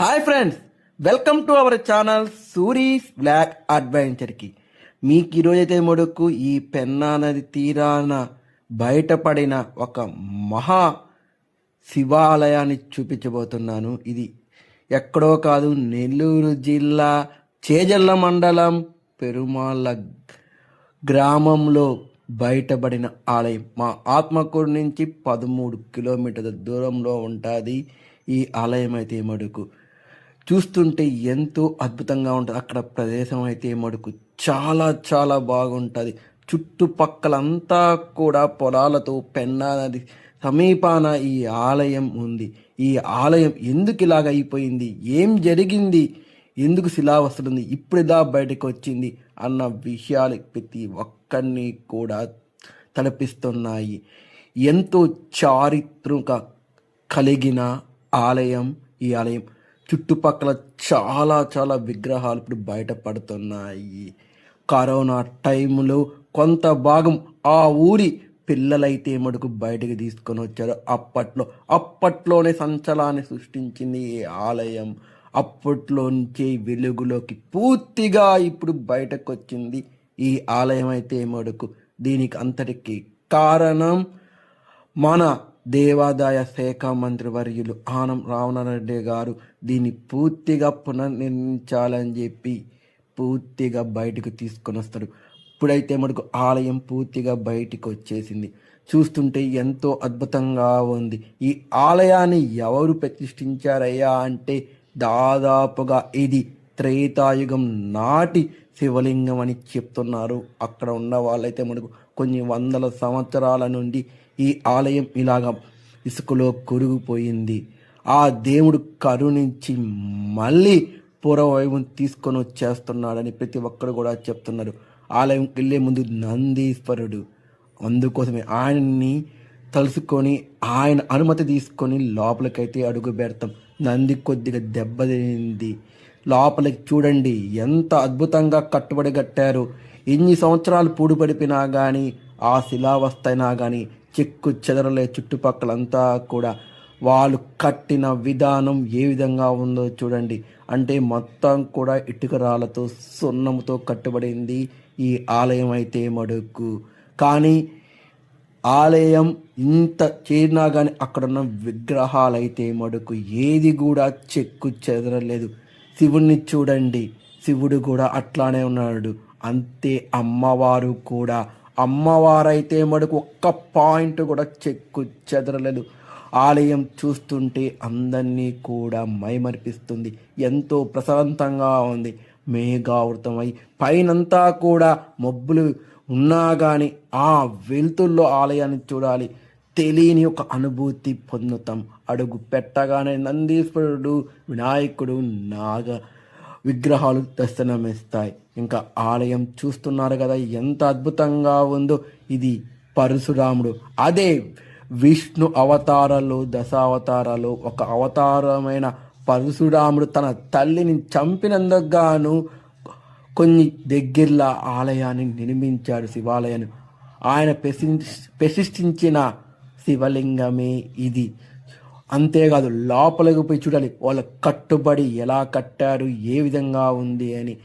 Hi friends welcome to our channel Suri's black అడ్వెంచర్కి. మీకు ఈరోజైతే మొడుకు ఈ పెన్నా నది తీరాన బయటపడిన ఒక మహా శివాలయాన్ని చూపించబోతున్నాను. ఇది ఎక్కడో కాదు నెల్లూరు జిల్లా చేజల్ల మండలం పెరుమాళ్ళ గ్రామంలో బయటపడిన ఆలయం. మా ఆత్మకూరు నుంచి పదమూడు కిలోమీటర్ల దూరంలో ఉంటుంది ఈ ఆలయం అయితే మడుకు. చూస్తుంటే ఎంతో అద్భుతంగా ఉంటుంది. అక్కడ ప్రదేశం అయితే మడుకు చాలా చాలా బాగుంటుంది. చుట్టుపక్కలంతా కూడా పొలాలతో పెన్నా నది సమీపాన ఈ ఆలయం ఉంది. ఈ ఆలయం ఎందుకు ఇలాగ అయిపోయింది? ఏం జరిగింది? ఎందుకు శిలా వస్తుంది? ఇప్పుడుదా బయటకు వచ్చింది అన్న విషయాలు ప్రతి ఒక్కరిని కూడా తలపిస్తున్నాయి. ఎంతో చారిత్రక కలిగిన ఆలయం ఈ ఆలయం. చుట్టుపక్కల చాలా చాలా విగ్రహాలు ఇప్పుడు బయటపడుతున్నాయి కరోనా టైంలో కొంత భాగం ఆ ఊరి పిల్లలైతే మటుకు బయటకు తీసుకొని వచ్చారు. అప్పట్లో అప్పట్లోనే సంచలాన్ని సృష్టించింది ఈ ఆలయం. అప్పట్లోంచి వెలుగులోకి పూర్తిగా ఇప్పుడు బయటకు వచ్చింది ఈ ఆలయం అయితే మటుకు దీనికి అంతటికి కారణం మన దేవాదాయ శాఖ మంత్రి వర్యులు ఆనం రావణారెడ్డి గారు దీన్ని పూర్తిగా పునర్నిర్మించాలని చెప్పి పూర్తిగా బయటకు తీసుకొని వస్తారు. ఇప్పుడైతే మనకు ఆలయం పూర్తిగా బయటికి వచ్చేసింది. చూస్తుంటే ఎంతో అద్భుతంగా ఉంది. ఈ ఆలయాన్ని ఎవరు ప్రతిష్ఠించారయ్యా అంటే దాదాపుగా ఇది త్రేతాయుగం నాటి శివలింగం అని చెప్తున్నారు. అక్కడ ఉన్న వాళ్ళైతే మనకు కొన్ని వందల సంవత్సరాల నుండి ఈ ఆలయం ఇలాగా ఇసుకలో కొరిగిపోయింది. ఆ దేవుడు కరుణించి మళ్ళీ పూర్వవైభవం తీసుకొని వచ్చేస్తున్నాడని ప్రతి ఒక్కరు కూడా చెప్తున్నారు. ఆలయం వెళ్ళే ముందు నందీశ్వరుడు. అందుకోసమే ఆయన్ని తలుసుకొని ఆయన అనుమతి తీసుకొని లోపలికైతే అడుగు పెడతాం. నంది కొద్దిగా దెబ్బతింది లోపలికి చూడండి ఎంత అద్భుతంగా కట్టుబడి కట్టారు. ఎన్ని సంవత్సరాలు పూడుపడిపినా కానీ ఆ శిలావస్థైనా కానీ చెక్కు చెదరలే చుట్టుపక్కలంతా కూడా వాళ్ళు కట్టిన విధానం ఏ విధంగా ఉందో చూడండి. అంటే మొత్తం కూడా ఇటుక రాళ్ళతో సున్నముతో కట్టబడింది ఈ ఆలయం అయితే మడుకు కానీ ఆలయం ఇంత చేరినా కానీ అక్కడున్న విగ్రహాలు అయితే మడుకు ఏది కూడా చెక్కు చెదరలేదు. శివుణ్ణి చూడండి. శివుడు కూడా అట్లానే ఉన్నాడు. అంతే అమ్మవారు కూడా. అమ్మవారైతే మడుకు ఒక్క పాయింట్ కూడా చెక్కు చెదరలేదు. ఆలయం చూస్తుంటే అందరినీ కూడా మైమరిపిస్తుంది. ఎంతో ప్రశాంతంగా ఉంది. మేఘావృతమై పైనంతా కూడా మబ్బులు ఉన్నా కానీ ఆ వెలుతుల్లో ఆలయాన్ని చూడాలి. తెలియని ఒక అనుభూతి పొందుతాం. అడుగు పెట్టగానే నందీశ్వరుడు వినాయకుడు నాగ విగ్రహాలు దర్శనమిస్తాయి. ఇంకా ఆలయం చూస్తున్నారు కదా ఎంత అద్భుతంగా ఉందో. ఇది పరశురాముడు. అదే విష్ణు అవతారాలు దశావతారాలు ఒక అవతారమైన పరశురాముడు తన తల్లిని చంపినందుకు గాను కొన్ని దగ్గరలో ఆలయాన్ని నిర్మించాడు శివాలయాన్ని. ఆయన ప్రతిష్ఠించిన శివలింగమే ఇది. అంతేకాదు లోపలికి పోయి చూడాలి వాళ్ళ కట్టుబడి ఎలా కట్టారు ఏ విధంగా ఉంది అని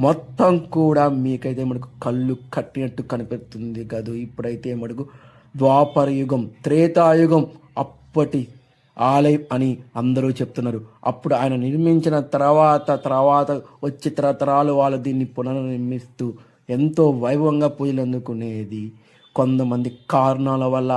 మొత్తం కూడా మీకైతే మనకు కళ్ళు కట్టినట్టు కనిపిస్తుంది కాదు. ఇప్పుడైతే మనకు ద్వాపర యుగం త్రేతాయుగం అప్పటి ఆలయం అని అందరూ చెప్తున్నారు. అప్పుడు ఆయన నిర్మించిన తర్వాత తర్వాత వచ్చే తరతరాలు వాళ్ళు దీన్ని పునర్నిర్మిస్తూ ఎంతో వైభవంగా పూజలు అందుకునేది. కొంతమంది కారణాల వల్ల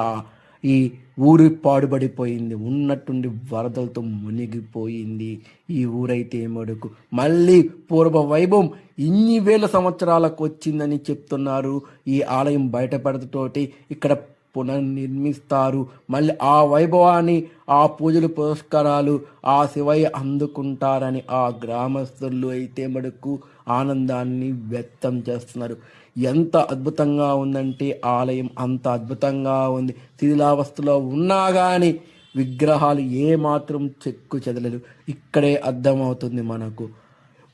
ఈ ఊరు పాడుబడిపోయింది ఉన్నట్టుండి వరదలతో మునిగిపోయింది. ఈ ఊరైతే మడుకు. మళ్ళీ పూర్వ వైభవం ఇన్ని వేల సంవత్సరాలకు వచ్చిందని చెప్తున్నారు. ఈ ఆలయం బయటపడతతోటి ఇక్కడ పునర్నిర్మిస్తారు. మళ్ళీ ఆ వైభవాన్ని ఆ పూజలు పురస్కారాలు ఆ శివయ్య అందుకుంటారని ఆ గ్రామస్తులు అయితే మడుకు. ఆనందాన్ని వ్యక్తం చేస్తున్నారు. ఎంత అద్భుతంగా ఉందంటే ఆలయం అంత అద్భుతంగా ఉంది. శిథిలావస్థలో ఉన్నా కానీ విగ్రహాలు ఏమాత్రం చెక్కు చెదలేదు ఇక్కడే అర్థమవుతుంది మనకు.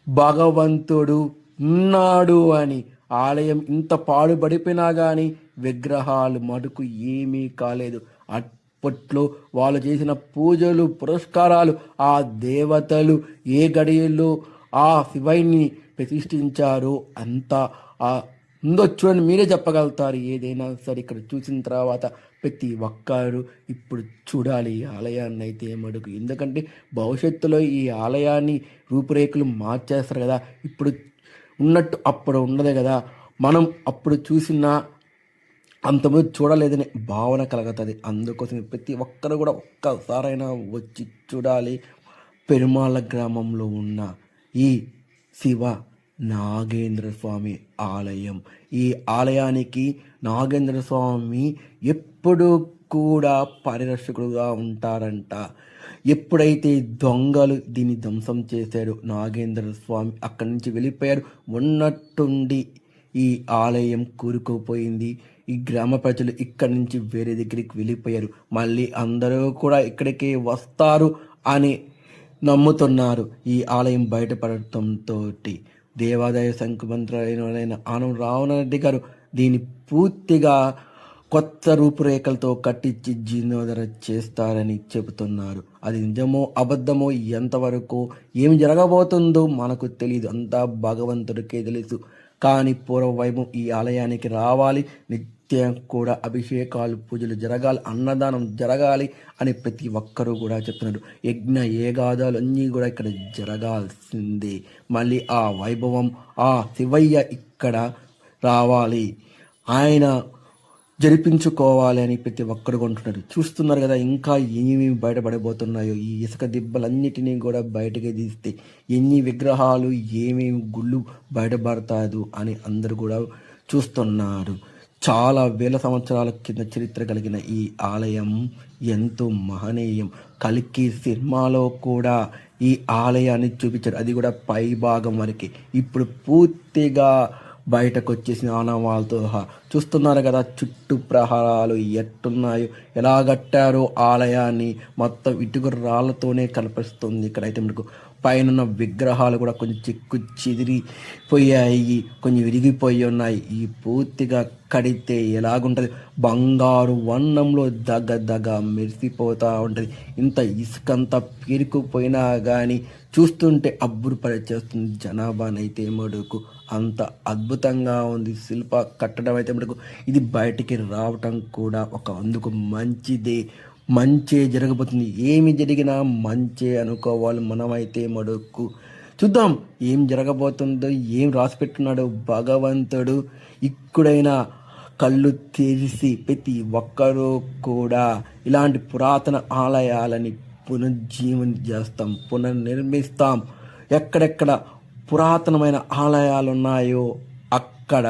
భగవంతుడు ఉన్నాడు అని. ఆలయం ఇంత పాడుబడిపోయినా కానీ విగ్రహాలు మటుకు ఏమీ కాలేదు. అప్పట్లో వాళ్ళు చేసిన పూజలు పురస్కారాలు ఆ దేవతలు ఏ గడియల్లో ఆ శివైని ప్రతిష్ఠించారో అంతా ఉందో చూడండి మీరే చెప్పగలుగుతారు. ఏదైనా సరే ఇక్కడ చూసిన తర్వాత ప్రతి ఒక్కరు ఇప్పుడు చూడాలి. ఈ ఆలయాన్ని అయితే మడుగు. ఎందుకంటే భవిష్యత్తులో ఈ ఆలయాన్ని రూపురేఖలు మార్చేస్తారు కదా. ఇప్పుడు ఉన్నట్టు అప్పుడు ఉండదు కదా. మనం అప్పుడు చూసిన అంతమంది చూడలేదనే భావన కలుగుతుంది. అందుకోసం ప్రతి ఒక్కరు కూడా ఒక్కసారైనా వచ్చి చూడాలి. పెరుమాళ గ్రామంలో ఉన్న ఈ శివ నాగేంద్ర స్వామి ఆలయం. ఈ ఆలయానికి నాగేంద్ర స్వామి ఎప్పుడూ కూడా పరిరక్షకుడుగా ఉంటారంట. ఎప్పుడైతే దొంగలు దీన్ని ధ్వంసం చేశాడు నాగేంద్ర స్వామి అక్కడి నుంచి వెళ్ళిపోయారు. ఉన్నట్టుండి ఈ ఆలయం కూరుకుపోయింది. ఈ గ్రామ ప్రజలు ఇక్కడి నుంచి వేరే దగ్గరికి వెళ్ళిపోయారు. మళ్ళీ అందరూ కూడా ఇక్కడికి వస్తారు అని నమ్ముతున్నారు. ఈ ఆలయం బయటపడటంతో దేవాదాయ శంఖ మంత్రులైన ఆనం రావణరెడ్డి గారు దీన్ని పూర్తిగా కొత్త రూపురేఖలతో కట్టించి జీర్ణోధర చేస్తారని చెబుతున్నారు. అది నిజమో అబద్ధమో ఎంతవరకు ఏమి జరగబోతుందో మనకు తెలియదు అంతా భగవంతుడికే తెలుసు. కానీ పూర్వవైభవం ఈ ఆలయానికి రావాలి. నిత్యం కూడా అభిషేకాలు పూజలు జరగాలి అన్నదానం జరగాలి అని ప్రతి ఒక్కరూ కూడా చెప్తున్నారు. యజ్ఞ ఏగాదాలు అన్నీ కూడా ఇక్కడ జరగాల్సిందే. మళ్ళీ ఆ వైభవం ఆ శివయ్య ఇక్కడ రావాలి. ఆయన జరిపించుకోవాలి అని ప్రతి ఒక్కరు కొంటున్నారు చూస్తున్నారు కదా ఇంకా ఏమేమి బయటపడబోతున్నాయో ఈ ఇసుక దిబ్బలన్నిటినీ కూడా బయటకి తీస్తే ఎన్ని విగ్రహాలు ఏమేమి గుళ్ళు బయటపడతాదు అని అందరూ కూడా చూస్తున్నారు. చాలా వేల సంవత్సరాల కింద చరిత్ర కలిగిన ఈ ఆలయం ఎంతో మహనీయం. కలికి సినిమాలో కూడా ఈ ఆలయాన్ని చూపించారు. అది కూడా పై భాగం వరకే. ఇప్పుడు పూర్తిగా బయటకు వచ్చేసిన ఆనవాళ్ళతో చూస్తున్నారు కదా చుట్టూ ప్రహారాలు ఎట్టున్నాయో ఎలా కట్టారో ఆలయాన్ని మొత్తం ఇటుక రాళ్ళతోనే కనిపిస్తుంది ఇక్కడైతే మనకు. పైన విగ్రహాలు కూడా కొంచెం చిక్కు చెదిరిపోయాయి కొంచెం విరిగిపోయి ఉన్నాయి. ఈ పూర్తిగా కడితే ఎలాగుంటుంది? బంగారు వర్ణంలో దగ్గ దగ్గ మెరిసిపోతూ ఉంటుంది. ఇంత ఇసుకంతా పీరుకుపోయినా కానీ చూస్తుంటే అబ్బురు చేస్తుంది. జనాభానైతే మడుకు. అంత అద్భుతంగా ఉంది. శిల్ప కట్టడం అయితే మటుకు ఇది బయటికి రావటం కూడా ఒక అందుకు మంచిదే. మంచే జరగబోతుంది. ఏమి జరిగినా మంచే అనుకోవాలి. మనమైతే మడుక్కు. చూద్దాం ఏం జరగబోతుందో ఏం రాసిపెట్టున్నాడు భగవంతుడు. ఇక్కడైనా కళ్ళు తెరిసి ప్రతి ఒక్కరూ కూడా ఇలాంటి పురాతన ఆలయాలని పునర్జీవనం చేస్తాం పునర్నిర్మిస్తాం. ఎక్కడెక్కడ పురాతనమైన ఆలయాలు ఉన్నాయో అక్కడ